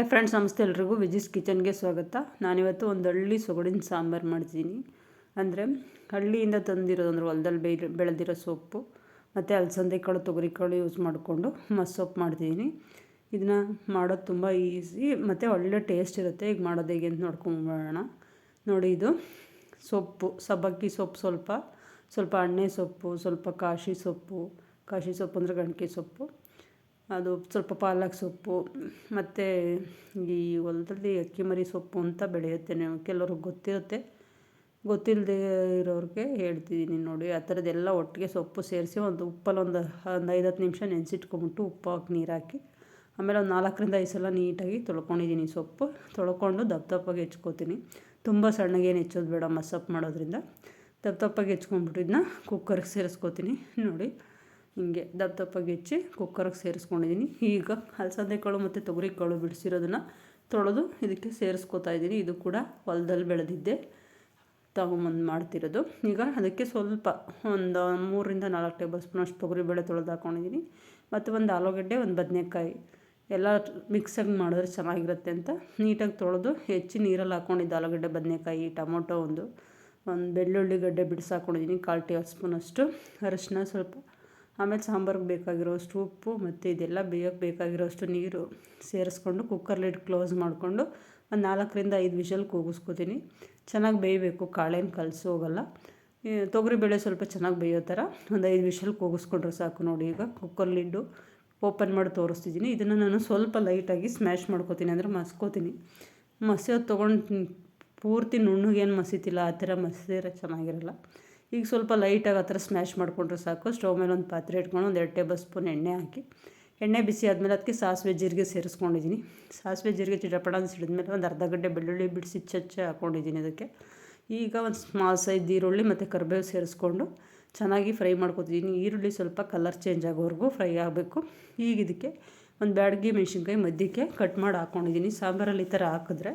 Hi friends ನಮಸ್ತೆ ಎಲ್ರಿಗೂ. ವಿಜಿಸ್ ಕಿಚನ್ಗೆ ಸ್ವಾಗತ. ನಾನಿವತ್ತು ಒಂದು ಹಳ್ಳಿ ಸೊಗಡಿನ ಸಾಂಬಾರು ಮಾಡ್ತೀನಿ. ಅಂದರೆ ಹಳ್ಳಿಯಿಂದ ತಂದಿರೋದು ಅಂದರೆ ಹೊಲದಲ್ಲಿ ಬೇ ಬೆಳೆದಿರೋ ಸೊಪ್ಪು, ಮತ್ತು ಅಲಸಂದೆ ಕಾಳು ತೊಗರಿ ಕಾಳು ಯೂಸ್ ಮಾಡಿಕೊಂಡು ಮಸ್ಸೊಪ್ಪು ಮಾಡ್ತೀನಿ. ಇದನ್ನ ಮಾಡೋದು ತುಂಬ ಈಸಿ ಮತ್ತು ಒಳ್ಳೆ ಟೇಸ್ಟ್ ಇರುತ್ತೆ. ಈಗ ಮಾಡೋದು ಹೇಗೆ ಅಂತ ನೋಡ್ಕೊಂಬೋಣ ನೋಡಿ ಇದು ಸೊಪ್ಪು, ಸಬ್ಬಕ್ಕಿ ಸೊಪ್ಪು ಸ್ವಲ್ಪ ಸ್ವಲ್ಪ ಅಣ್ಣೆ ಸೊಪ್ಪು, ಸ್ವಲ್ಪ ಕಾಶಿ ಸೊಪ್ಪು ಕಾಶಿ ಸೊಪ್ಪು ಅಂದರೆ ಗಂಟೆ ಸೊಪ್ಪು. ಅದು ಸ್ವಲ್ಪ ಪಾಲಕ್ ಸೊಪ್ಪು, ಮತ್ತು ಈ ಹೊಲದಲ್ಲಿ ಅಕ್ಕಿ ಮರಿ ಸೊಪ್ಪು ಅಂತ ಬೆಳೆಯುತ್ತೆ. ನೀವು ಕೆಲವ್ರಿಗೆ ಗೊತ್ತಿರುತ್ತೆ. ಗೊತ್ತಿಲ್ಲದೆ ಇರೋರಿಗೆ ಹೇಳ್ತಿದ್ದೀನಿ ನೋಡಿ. ಆ ಥರದ್ದೆಲ್ಲ ಒಟ್ಟಿಗೆ ಸೊಪ್ಪು ಸೇರಿಸಿ ಒಂದು ಉಪ್ಪಲ್ಲಿ ಒಂದು ಒಂದು ಐದು ಹತ್ತು ನಿಮಿಷ ನೆನೆಸಿಟ್ಕೊಂಬಿಟ್ಟು ಉಪ್ಪು ಹಾಕಿ ನೀರು ಹಾಕಿ, ಆಮೇಲೆ ಒಂದು ನಾಲ್ಕರಿಂದ ಐದು ಸಲ ನೀಟಾಗಿ ತೊಳ್ಕೊಂಡಿದ್ದೀನಿ ಸೊಪ್ಪು. ತೊಳ್ಕೊಂಡು ದಪ್ಪ ದಪ್ಪಗೆ ಹೆಚ್ಕೋತೀನಿ. ತುಂಬ ಸಣ್ಣಗೇನು ಹೆಚ್ಚೋದು ಬೇಡ ಮಸಪ್ಪು ಮಾಡೋದ್ರಿಂದ. ದಪ್ಪ ದಪ್ಪಗೆ ಹೆಚ್ಕೊಂಡ್ಬಿಟ್ಟು ಇದನ್ನ ಕುಕ್ಕರ್ಗೆ ಸೇರಿಸ್ಕೋತೀನಿ ನೋಡಿ. ಹಿಂಗೆ ದಪ್ಪ ದಪ್ಪಗೆ ಹೆಚ್ಚಿ ಕುಕ್ಕರ್ಗೆ ಸೇರಿಸ್ಕೊಂಡಿದ್ದೀನಿ. ಈಗ ಅಲಸಂದೆ ಕಾಳು ಮತ್ತು ತೊಗರಿ ಕಾಳು ಬಿಡಿಸಿರೋದನ್ನು ತೊಳೆದು ಇದಕ್ಕೆ ಸೇರಿಸ್ಕೊತಾ ಇದ್ದೀನಿ. ಇದು ಕೂಡ ಹೊಲದಲ್ಲಿ ಬೆಳೆದಿದ್ದೆ. ತಗೊಂಬಂದು ಮಾಡ್ತಿರೋದು. ಈಗ ಅದಕ್ಕೆ ಸ್ವಲ್ಪ ಒಂದು ಮೂರರಿಂದ ನಾಲ್ಕು ಟೇಬಲ್ ಸ್ಪೂನ್ ಅಷ್ಟು ತೊಗರಿಬೇಳೆ ತೊಳೆದು ಹಾಕೊಂಡಿದ್ದೀನಿ. ಮತ್ತು ಒಂದು ಆಲೂಗಡ್ಡೆ, ಒಂದು ಬದನೆಕಾಯಿ. ಎಲ್ಲ ಮಿಕ್ಸಾಗಿ ಮಾಡಿದ್ರೆ ಚೆನ್ನಾಗಿರುತ್ತೆ ಅಂತ ನೀಟಾಗಿ ತೊಳೆದು ಹೆಚ್ಚಿ ನೀರಲ್ಲಿ ಹಾಕ್ಕೊಂಡಿದ್ದು ಆಲೂಗಡ್ಡೆ, ಬದನೆಕಾಯಿ, ಟೊಮೊಟೊ ಒಂದು ಒಂದು ಬೆಳ್ಳುಳ್ಳಿ ಗಡ್ಡೆ ಬಿಡಿಸಾಕೊಂಡಿದ್ದೀನಿ ಕಾಲು ಟೇಬಲ್ ಸ್ಪೂನಷ್ಟು ಅರಶಿನ ಸ್ವಲ್ಪ ಆಮೇಲೆ ಸಾಂಬಾರಿಗೆ ಬೇಕಾಗಿರೋಷ್ಟು ಉಪ್ಪು ಮತ್ತು ಇದೆಲ್ಲ ಬೇಯೋಕ್ಕೆ ಬೇಕಾಗಿರೋಷ್ಟು ನೀರು ಸೇರಿಸ್ಕೊಂಡು ಕುಕ್ಕರ್ ಲಿಡ್ ಕ್ಲೋಸ್ ಮಾಡಿಕೊಂಡು ಒಂದು ನಾಲ್ಕರಿಂದ ಐದು ವಿಷಲ್ ಕೂಗಿಸ್ಕೊತೀನಿ. ಚೆನ್ನಾಗಿ ಬೇಯಬೇಕು, ಕಾಳೇನು ಕಲಸಿ ಹೋಗಲ್ಲ. ತೊಗರಿಬೇಳೆ ಸ್ವಲ್ಪ ಚೆನ್ನಾಗಿ ಬೇಯೋ ಥರ ಒಂದು ಐದು ವಿಷಲ್ ಕೂಗಿಸ್ಕೊಂಡ್ರೆ ಸಾಕು ನೋಡಿ ಈಗ ಕುಕ್ಕರ್ ಲಿಡ್ಡು ಓಪನ್ ಮಾಡಿ ತೋರಿಸ್ತಿದ್ದೀನಿ. ಇದನ್ನು ನಾನು ಸ್ವಲ್ಪ ಲೈಟಾಗಿ ಸ್ಮ್ಯಾಶ್ ಮಾಡ್ಕೋತೀನಿ, ಅಂದರೆ ಮಸ್ಕೋತೀನಿ. ಮಸಿಯೋದು ತೊಗೊಂಡು ಪೂರ್ತಿ ನುಣ್ಣಗೇನು ಮಸೀತಿಲ್ಲ ಆ ಥರ ಮಸಿದ್ರೆ ಚೆನ್ನಾಗಿರಲ್ಲ. ಈಗ ಸ್ವಲ್ಪ ಲೈಟಾಗಿ ಆ ಥರ ಸ್ಮ್ಯಾಶ್ ಮಾಡಿಕೊಂಡ್ರೆ ಸಾಕು. ಸ್ಟವ್ ಮೇಲೆ ಒಂದು ಪಾತ್ರೆ ಇಟ್ಕೊಂಡು ಒಂದು ಎರಡು ಟೇಬಲ್ ಸ್ಪೂನ್ ಎಣ್ಣೆ ಹಾಕಿ. ಎಣ್ಣೆ ಬಿಸಿ ಆದಮೇಲೆ ಅದಕ್ಕೆ ಸಾಸಿವೆ ಜೀರಿಗೆ ಸೇರಿಸ್ಕೊಂಡಿದ್ದೀನಿ. ಸಾಸಿವೆ ಜೀರಿಗೆ ಚಿಟಪಡ ಸಿಡಿದ್ಮೇಲೆ ಒಂದು ಅರ್ಧ ಗಂಟೆ ಬೆಳ್ಳುಳ್ಳಿ ಬಿಡಿಸಿ ಚಚ್ಚ ಹಾಕ್ಕೊಂಡಿದ್ದೀನಿ ಅದಕ್ಕೆ. ಈಗ ಒಂದು ಸ್ಮಾಲ್ ಸೈಜ್ ಈರುಳ್ಳಿ ಮತ್ತು ಕರಿಬೇವು ಸೇರಿಸ್ಕೊಂಡು ಚೆನ್ನಾಗಿ ಫ್ರೈ ಮಾಡ್ಕೊತಿದ್ದೀನಿ. ಈರುಳ್ಳಿ ಸ್ವಲ್ಪ ಕಲರ್ ಚೇಂಜ್ ಆಗೋವರೆಗೂ ಫ್ರೈ ಆಗಬೇಕು. ಈಗ ಇದಕ್ಕೆ ಒಂದು ಬ್ಯಾಡಗಿ ಮೆಣಸಿನ್ಕಾಯಿ ಮಧ್ಯಕ್ಕೆ ಕಟ್ ಮಾಡಿ ಹಾಕ್ಕೊಂಡಿದ್ದೀನಿ ಸಾಂಬಾರಲ್ಲಿ ಈ ಥರ ಹಾಕಿದ್ರೆ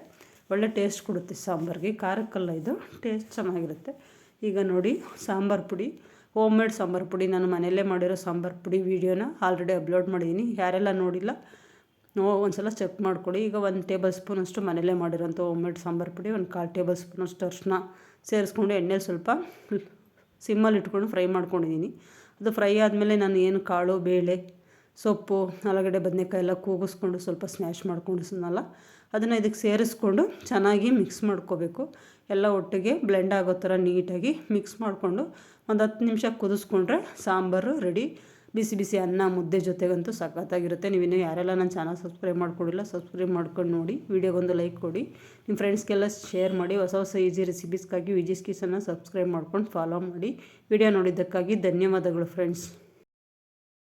ಒಳ್ಳೆ ಟೇಸ್ಟ್ ಕೊಡುತ್ತೆ ಸಾಂಬಾರಿಗೆ. ಖಾರಕ್ಕಲ್ಲ ಇದು. ಟೇಸ್ಟ್ ಚೆನ್ನಾಗಿರುತ್ತೆ. ಈಗ ನೋಡಿ, ಸಾಂಬಾರು ಪುಡಿ ಹೋಮ್ ಮೇಡ್ ಸಾಂಬಾರು ಪುಡಿ. ನಾನು ಮನೆಯಲ್ಲೇ ಮಾಡಿರೋ ಸಾಂಬಾರು ಪುಡಿ ವೀಡಿಯೋನ ಆಲ್ರೆಡಿ ಅಪ್ಲೋಡ್ ಮಾಡಿದ್ದೀನಿ. ಯಾರೆಲ್ಲ ನೋಡಿಲ್ಲ, ನೋ ಒಂದು ಸಲ ಚೆಕ್ ಮಾಡ್ಕೊಳ್ಳಿ. ಈಗ ಒಂದು ಟೇಬಲ್ ಸ್ಪೂನ್ ಅಷ್ಟು ಮನೆಯಲ್ಲೇ ಮಾಡಿರೋಂಥ ಹೋಮ್ ಮೇಡ್ ಸಾಂಬಾರು ಪುಡಿ, ಒಂದು ಕಾಲು ಟೇಬಲ್ ಸ್ಪೂನ್ ಸ್ಪೂನಷ್ಟು ಅರ್ಶಿನ ಸೇರಿಸ್ಕೊಂಡು ಎಣ್ಣೆಲಿ ಸ್ವಲ್ಪ ಸಿಮ್ಮಲ್ಲಿ ಇಟ್ಕೊಂಡು ಫ್ರೈ ಮಾಡ್ಕೊಂಡಿದ್ದೀನಿ. ಅದು ಫ್ರೈ ಆದಮೇಲೆ ನಾನು ಏನು ಕಾಳು, ಬೇಳೆ, ಸೊಪ್ಪು, ಆಲೂಗಡ್ಡೆ, ಬದನೆಕಾಯಿ ಎಲ್ಲ ಕೂಗಿಸ್ಕೊಂಡು ಸ್ವಲ್ಪ ಸ್ಮ್ಯಾಶ್ ಮಾಡ್ಕೊಂಡಿದ್ನಲ್ಲ ಅದನ್ನು ಇದಕ್ಕೆ ಸೇರಿಸ್ಕೊಂಡು ಚೆನ್ನಾಗಿ ಮಿಕ್ಸ್ ಮಾಡ್ಕೋಬೇಕು. ಎಲ್ಲ ಒಟ್ಟಿಗೆ ಬ್ಲೆಂಡ್ ಆಗೋ ಥರ ನೀಟಾಗಿ ಮಿಕ್ಸ್ ಮಾಡಿಕೊಂಡು ಒಂದು ಹತ್ತು ನಿಮಿಷ ಕುದಿಸ್ಕೊಂಡ್ರೆ ಸಾಂಬಾರು ರೆಡಿ ಬಿಸಿ ಬಿಸಿ ಅನ್ನ ಮುದ್ದೆ ಜೊತೆಗಂತೂ ಸಖತ್ತಾಗಿರುತ್ತೆ. ನೀವಿನ್ನೂ ಯಾರೆಲ್ಲ ನನ್ನ ಚಾನಲ್ ಸಬ್ಸ್ಕ್ರೈಬ್ ಮಾಡ್ಕೊಂಡಿಲ್ಲ ಸಬ್ಸ್ಕ್ರೈಬ್ ಮಾಡ್ಕೊಂಡು ನೋಡಿ. ವೀಡಿಯೋಗೊಂದು ಲೈಕ್ ಕೊಡಿ. ನಿಮ್ಮ ಫ್ರೆಂಡ್ಸ್ಗೆಲ್ಲ ಶೇರ್ ಮಾಡಿ. ಹೊಸ ಹೊಸ ಈಜಿ ರೆಸಿಪೀಸ್ಗಾಗಿ ವಿಜಿಸ್ ಕಿಸನ್ನು ಸಬ್ಸ್ಕ್ರೈಬ್ ಮಾಡ್ಕೊಂಡು ಫಾಲೋ ಮಾಡಿ. ವಿಡಿಯೋ ನೋಡಿದ್ದಕ್ಕಾಗಿ ಧನ್ಯವಾದಗಳು ಫ್ರೆಂಡ್ಸ್